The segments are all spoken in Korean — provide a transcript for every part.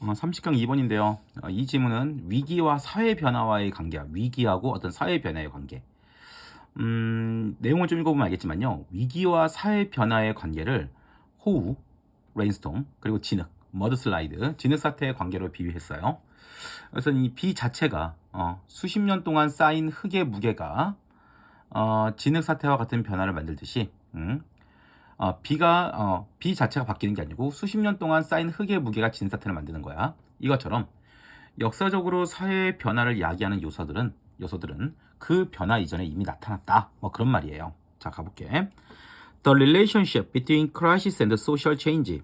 어, 30강 2번인데요. 어, 이 지문은 위기와 사회 변화와의 관계, 위기하고 어떤 사회 변화의 관계. 음, 내용을 좀 읽어보면 알겠지만요. 위기와 사회 변화의 관계를 호우, 레인스톰, 그리고 진흙, 머드슬라이드, 진흙 사태의 관계로 비유했어요. 그래서 이 비 자체가 어, 수십 년 동안 쌓인 흙의 무게가 어, 진흙 사태와 같은 변화를 만들듯이 음, 어, 비가 어, 비 자체가 바뀌는 게 아니고 수십 년 동안 쌓인 흙의 무게가 진 사태를 만드는 거야. 이것처럼 역사적으로 사회의 변화를 야기하는 요소들은 요소들은 그 변화 이전에 이미 나타났다. 뭐 그런 말이에요. 자 가볼게. The relationship between crisis and social change.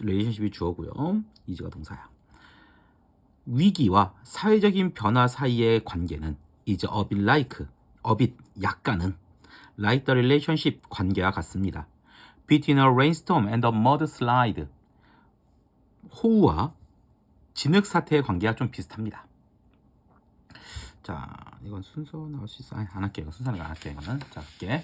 relationship이 주어고요. 이제가 동사야. 위기와 사회적인 변화 사이의 관계는 is a bit like, a bit 약간은 like the relationship 관계와 같습니다. Between a rainstorm and a mudslide. 호우와 진흙 사태의 관계가 좀 비슷합니다. 자, 이건 순서 나올 수 있어. 아니, 안 할게요. 순서는 안 할게요. 이거는. 자, 할게.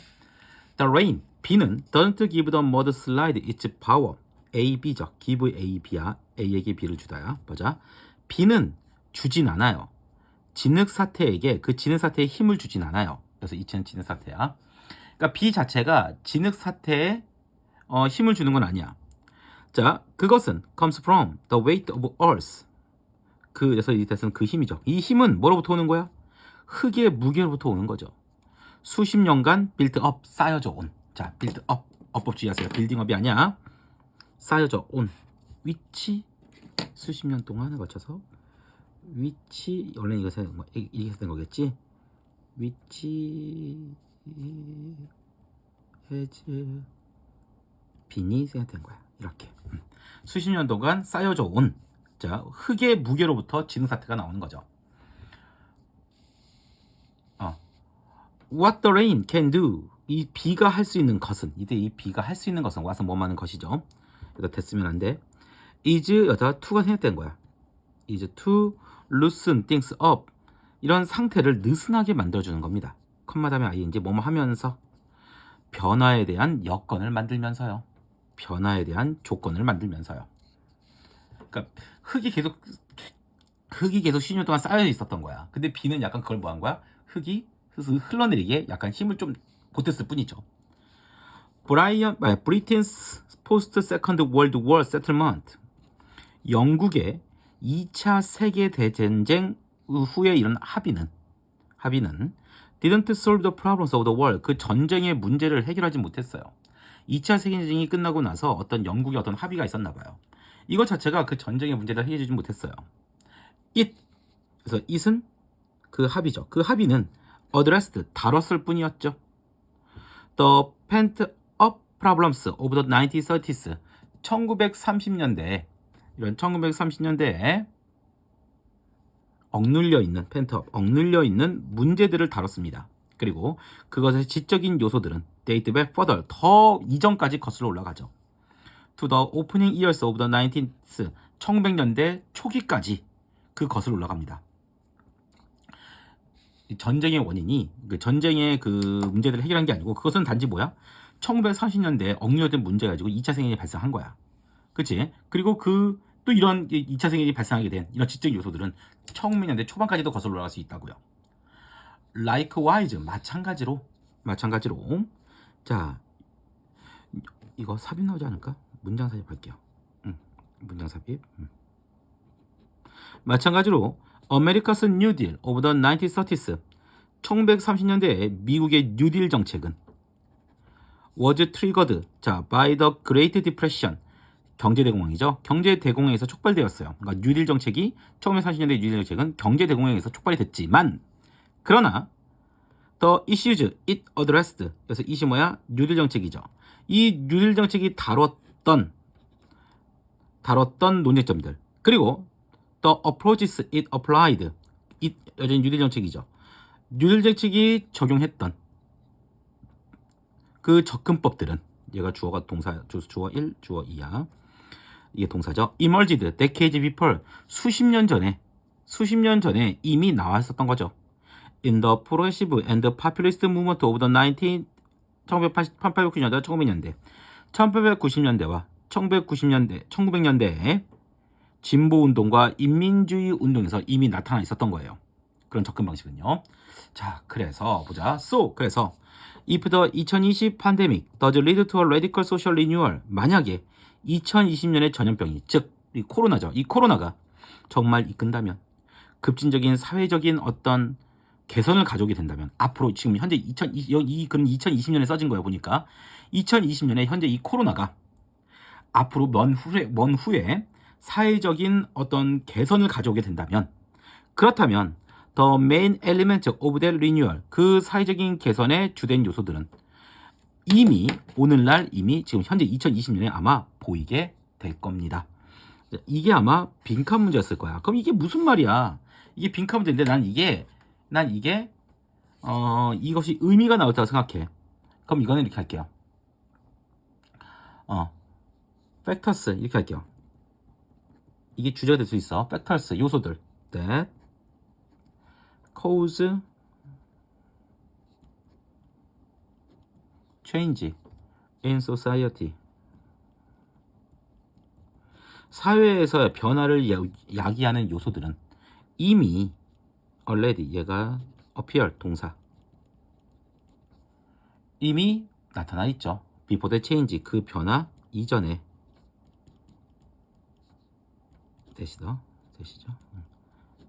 The rain, 비는 doesn't give the mudslide its power. A, B죠. give A, B야. A에게 B를 주다야. 보자. 비는 주진 않아요. 진흙 사태에게 그 진흙 사태에 힘을 주진 않아요. 그래서 이치는 진흙 사태야. 그러니까 비 자체가 진흙 사태에 어, 힘을 주는 건 아니야. 자, 그것은 comes from the weight of earth. 그 그래서 이 뜻은 그 힘이죠. 이 힘은 뭐로부터 오는 거야? 흙의 무게로부터 오는 거죠. 수십 년간 빌드업 쌓여져 온. 자, 빌드업 업법 주의하세요. 빌딩업이 아니야. 쌓여져 온 위치 수십 년 동안에 걸쳐서 위치 원래 생 뭐, 이- 이렇게 된 거겠지? 위치 해즈 빈이 생각된 거야. 이렇게 음. 수십 년 동안 쌓여져 온 자, 흙의 무게로부터 진흙 사태가 나오는 거죠. 어. What the rain can do. 이 비가 할 수 있는 것은 이때 이 비가 할 수 있는 것은 와서 뭐 하는 것이죠. 여기다 됐으면 안 돼. is 여기다 to가 생략된 거야. is to loosen things up. 이런 상태를 느슨하게 만들어주는 겁니다. 컴마 다음에 ing 뭐뭐 하면서 변화에 대한 여건을 만들면서요. 변화에 대한 조건을 만들면서요. 그러니까 흙이 계속 흙이 계속 10년 동안 쌓여 있었던 거야. 근데 비는 약간 그걸 뭐 한 거야? 흙이 흐- 흘러내리게 약간 힘을 좀 보탰을 뿐이죠. 브라이언, 아, 브리튼스 포스트 세컨드 월드 워 세틀먼트 영국의 2차 세계 대전쟁 후에 이런 합의는 합의는 didn't solve the problems of the world 그 전쟁의 문제를 해결하지 못했어요. 2차 세계대전이 끝나고 나서 어떤 영국의 어떤 합의가 있었나 봐요. 이것 자체가 그 전쟁의 문제를 해결하지 못했어요. it 그래서 it은 그 합의죠. 그 합의는 addressed 다뤘을 뿐이었죠. The pent up problems of the 1930s 1930년대 이런 1930년대에 억눌려 있는 펜트업, 억눌려 있는 문제들을 다뤘습니다. 그리고 그것의 지적인 요소들은 date back further 더 이전까지 거슬러 올라가죠. To the opening years of the 19th 1900년대 초기까지 그 거슬러 올라갑니다. 이 전쟁의 원인이 그 전쟁의 그 문제들을 해결한 게 아니고 그것은 단지 뭐야? 1930년대에 억눌렸던 문제 가지고 2차 세계대전이 발생한 거야. 그치? 그리고 그 또 이런 2차 세계대전이 발생하게 된 이런 지적 요소들은 1900년대 초반까지도 거슬러 올라갈 수 있다고요. Likewise 마찬가지로 마찬가지로 자 이거 삽입 나오지 않을까? 문장 삽입 할게요. 응, 문장 삽입. 응. 마찬가지로 America's New Deal of the 1930s 1930년대에 미국의 뉴딜 정책은 was triggered 자 by the Great Depression 경제 대공황이죠. 경제 대공황에서 촉발되었어요. 그러니까 뉴딜 정책이 1930년대 뉴딜 정책은 경제 대공황에서 촉발이 됐지만 그러나 the issues it addressed 그래서 이시 뭐야? 뉴딜 정책이죠. 이 뉴딜 정책이 다뤘던 다뤘던 논쟁점들 그리고 the approaches it applied it 여전히 뉴딜 정책이죠. 뉴딜 정책이 적용했던 그 접근법들은 얘가 주어가 동사 주, 주어 1, 주어 2야. 이게 동사죠. emerged decades before 수십 년 전에 수십 년 전에 이미 나와 있었던 거죠. In the progressive and populist movement of the 19 1890년대 1900년대 1890년대와 1990년대 1900년대에 진보 운동과 인민주의 운동에서 이미 나타나 있었던 거예요. 그런 접근 방식은요. 자, 그래서 보자. So, 그래서 if the 2020 pandemic does lead to a radical social renewal, 만약에 2020년의 전염병이 즉 이 코로나죠. 이 코로나가 정말 이끈다면 급진적인 사회적인 어떤 개선을 가져오게 된다면 앞으로 지금 현재 2020, 이 글은 2020년에 써진 거예요 보니까 2020년에 현재 이 코로나가 앞으로 먼 후에 먼 후에 사회적인 어떤 개선을 가져오게 된다면 그렇다면 the main element of that renewal 그 사회적인 개선의 주된 요소들은 이미 오늘날 이미 지금 현재 2020년에 아마 보이게 될 겁니다. 이게 아마 빈칸 문제였을 거야. 그럼 이게 무슨 말이야? 이게 빈칸 문제인데 난 이게 난 이게 어 이것이 의미가 거라고 생각해. 그럼 이거는 이렇게 할게요. 어 factors 이렇게 할게요. 이게 주제가 될 수 있어. factors 요소들. that cause change in society. 사회에서의 변화를 야- 야기하는 요소들은 이미 already 얘가 appear 동사 이미 나타나 있죠. before the change 그 변화 이전에 되시죠? 되시죠? 음.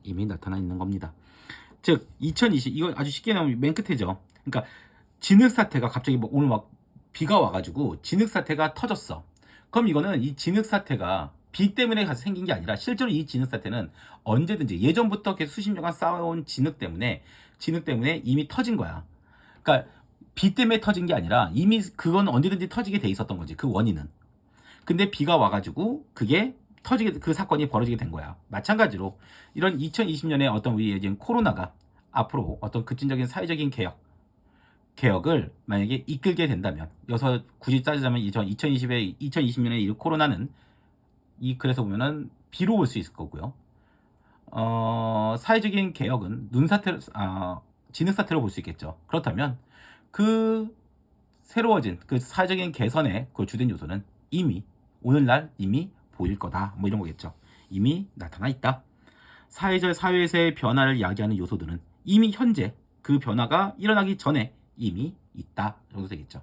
이미 나타나 있는 겁니다. 즉 2020 이거 아주 쉽게 나오면 맨 끝에죠. 그러니까 진흙 사태가 갑자기 뭐 오늘 막 비가 와가지고 진흙 사태가 터졌어. 그럼 이거는 이 진흙 사태가 비 때문에 가서 생긴 게 아니라 실제로 이 진흙 사태는 언제든지 예전부터 계속 수십 년간 쌓아온 진흙 때문에 진흙 때문에 이미 터진 거야. 그러니까 비 때문에 터진 게 아니라 이미 그건 언제든지 터지게 돼 있었던 거지 그 원인은. 근데 비가 와가지고 그게 터지게 그 사건이 벌어지게 된 거야. 마찬가지로 이런 2020년에 어떤 우리 지금 코로나가 앞으로 어떤 급진적인 사회적인 개혁 개혁을 만약에 이끌게 된다면 여기서 굳이 따지자면 이 2020에 2020년에 이 코로나는 이 그래서 보면은 비로 볼수 있을 거고요. 어, 사회적인 개혁은 눈 사태 아, 진흙 사태로 볼 수 있겠죠. 그렇다면 그 새로워진 그 사회적인 개선의 그 주된 요소는 이미 오늘날 이미 보일 거다. 뭐 이런 거겠죠. 이미 나타나 있다. 사회적 사회에서의 변화를 야기하는 요소들은 이미 현재 그 변화가 일어나기 전에 이미 있다 정도 되겠죠.